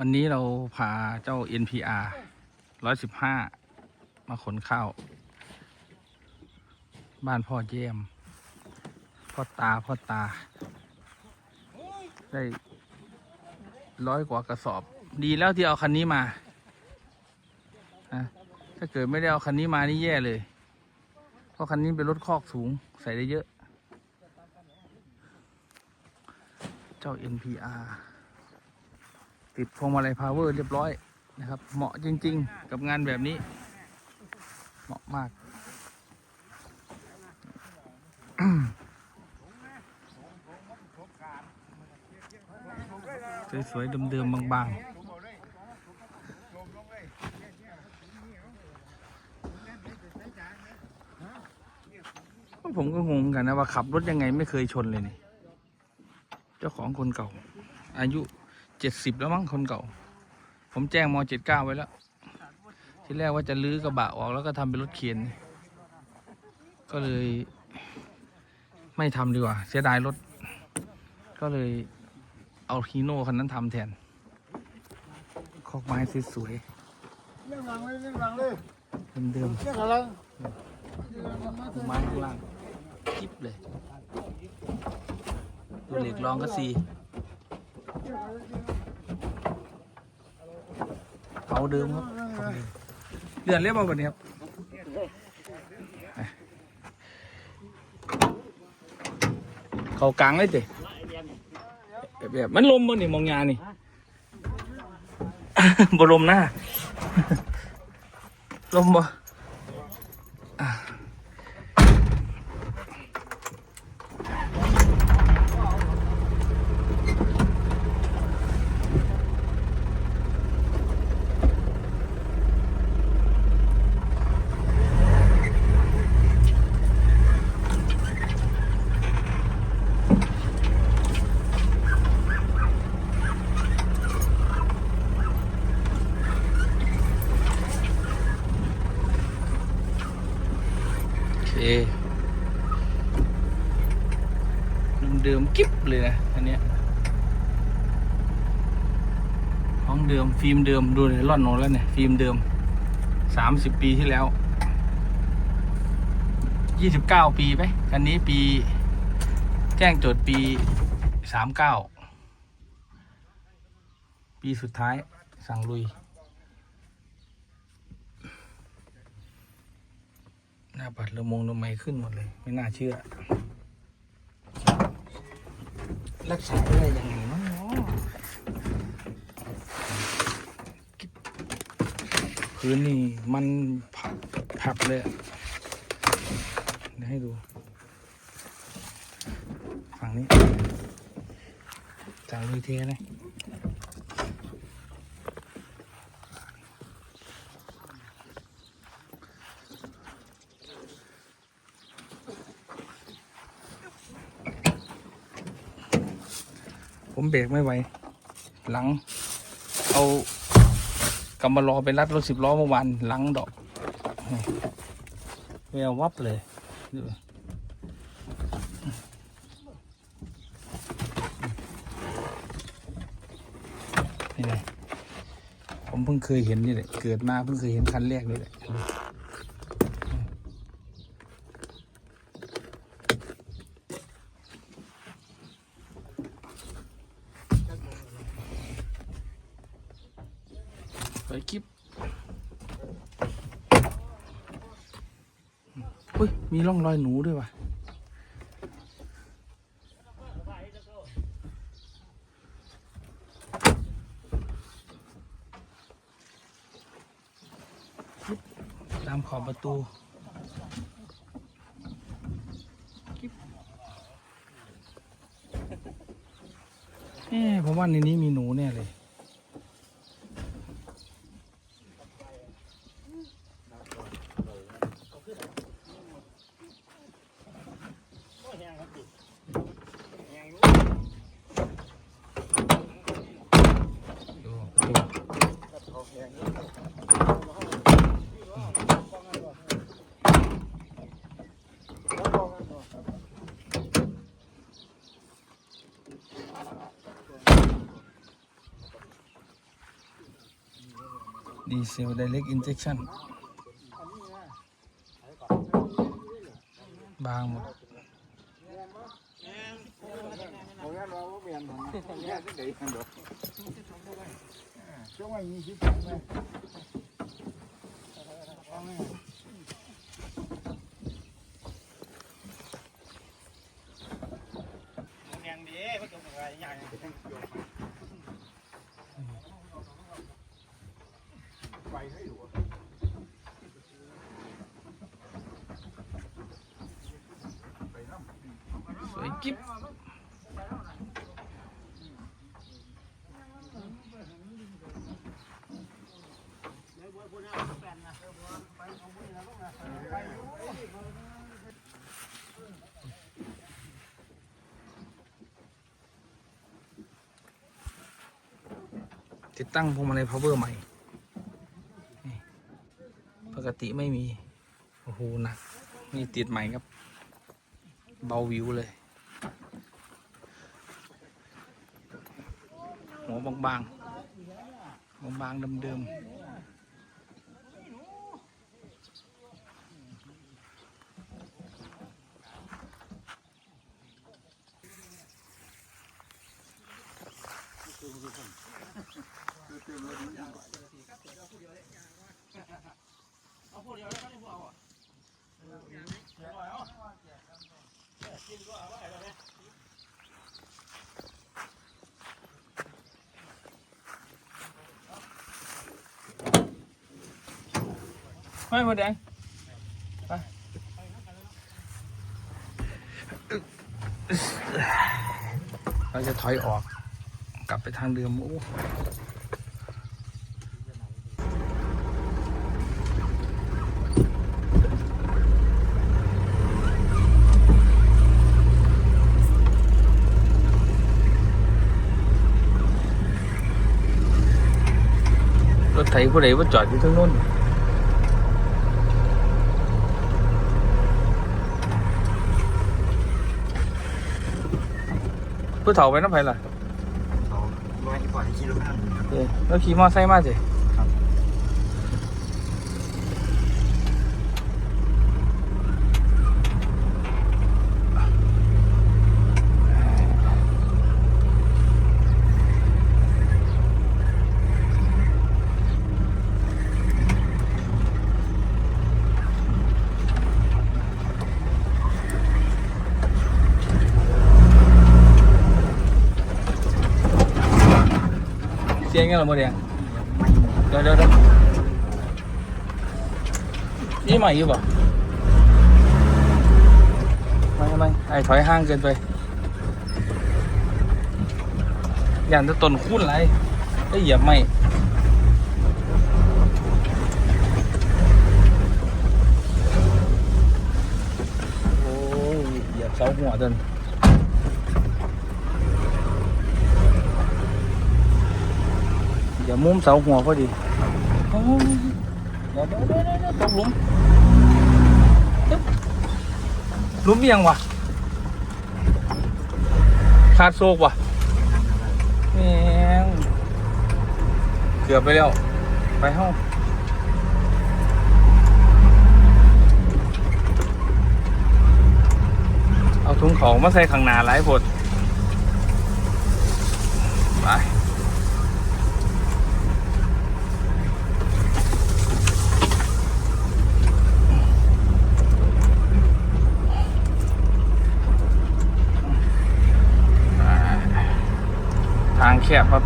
วันนี้เราพาเจ้า NPR 115 มาขนข้าว บ้านพ่อเยี่ยม พ่อตา พ่อตา ได้ร้อยกว่ากระสอบ ดีแล้วที่เอาคันนี้มานะถ้าเกิดไม่ได้เอาคันนี้มานี่แย่เลย เพราะคันนี้เป็นรถคอกสูงใส่ได้เยอะ เจ้า NPR ติดพวงมาลัยพาวเวอร์เรียบร้อยนะครับ เหมาะจริง ๆ กับงานแบบนี้ เหมาะมาก สวยๆเดิมๆบางๆผมก็งงกันนะว่าขับรถยังไงไม่เคยชนเลยนี่ เจ้าของคนเก่า อายุ เจ็ดสิบแล้วมั้งคนเก่า ผมแจ้งมเจ็ดเก้าไว้แล้ว ที่แรกว่าจะลื้อกระบะออกแล้วก็ทำเป็นรถเข็น ก็เลย ไม่ทำดีกว่า เสียดายรถ ก็เลยเอาฮีโน่คันนั้นทำแทน คอกไม้สวยเรื่องหลังเลยเรื่องหลังเลยเดิมเรื่องหลังไม้ข้างล่างจิ๊บเลยดูเหล็กรองก็สีเขาเดิมครับเขาเดิมเดือนเรียบร้อยวันนี้ครับเขากลางเลยเจ๊แบบแบบมันลมบนนี่มองยานี่บลมหน้าลมบ่ เคเดิมๆกิ๊บเลยนะอันเนี้ยห้องเดิมฟิล์มเดิมดูเลยร่อนโนแล้วเนี่ยฟิล์มเดิมสามสิบปีที่แล้วยี่สิบเก้าปีไหมคันนี้ปี แจ้งโจทย์ปีสามเก้าปีสุดท้ายสั่งลุย หน้าปัดละมงละไมขึ้นหมดเลย ไม่น่าเชื่อ รักษาได้ยังไงมั้งเนาะพื้นนี่มันผับผับเลยเดี๋ยวให้ดู ฝั่งนี้จากลุยเทเลย เบรกไม่ไหว หลัง เอากำมารอไปรัดรถสิบล้อเมื่อวานหลังดอกแวววับเลยนี่ไงผมเพิ่งเคยเห็นนี่แหละเกิดมาเพิ่งเคยเห็นคันแรกนี่แหละ ไปคลิปเฮ้ย มีร่องรอยหนูด้วยว่ะ ตามขอบประตูเอ๊ะผมว่าในนี้มีหนูแน่เลย ดีเซล direct injection บางหมดเอางั้นเราบ่เปลี่ยนผมแค่ที่ไหนกันดอกช่วงวันยี่สิบไหมเอาไหม ยังดีมันก็อะไรอย่างเงี้ย ไฟให้ดู สวย กิ๊บติดตั้งพวงมาลัย power ใหม่ ปกติไม่มี โอ้โหหนักนี่ติดใหม่ครับ เบาวิวเลย หัวบางบางบางบางๆเดิมๆ ไม่หมดแดงไปเราจะถอยออกกลับไปทางเดิมโอ้รถไถผู้ใดว่าจอดอยู่ทั้งนู้น ผู้เฒ่าไปน้ำไผ่ล่ะเขาร้อยกว่ากิโลกรัมเอ้ยแล้วขี่มอไซค์มาสิครับเสียงกันเหรอโมเดลเดี๋ยวเดี๋ยวเดี๋ยวนี่ใหม่อยู่ป่ะไม่ไม่ไอ้ ถอยห้างเกินไปอย่างจะต้นคุ้นไรได้เหยียบไม่โอ้ย เหยียวจนอย่ามุมเสาหัวพอดีอยเดี๋ยวเดี๋ยวเดี๋ยวตกหลุมหลุมเอียงวะขาดโซกวะแมงเกือบไปแล้ว ไปห้องเอาถุงของมาใส่ข้างหน้าหลายผดไป แคบครับ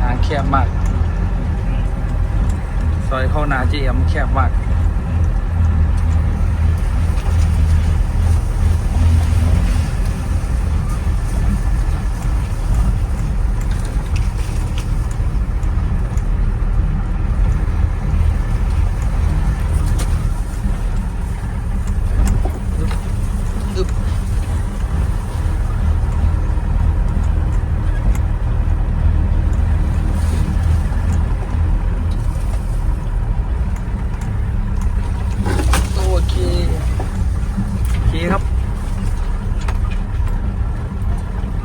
ทางแคบมาก ซอยเข้านาจีเอ็มแคบมาก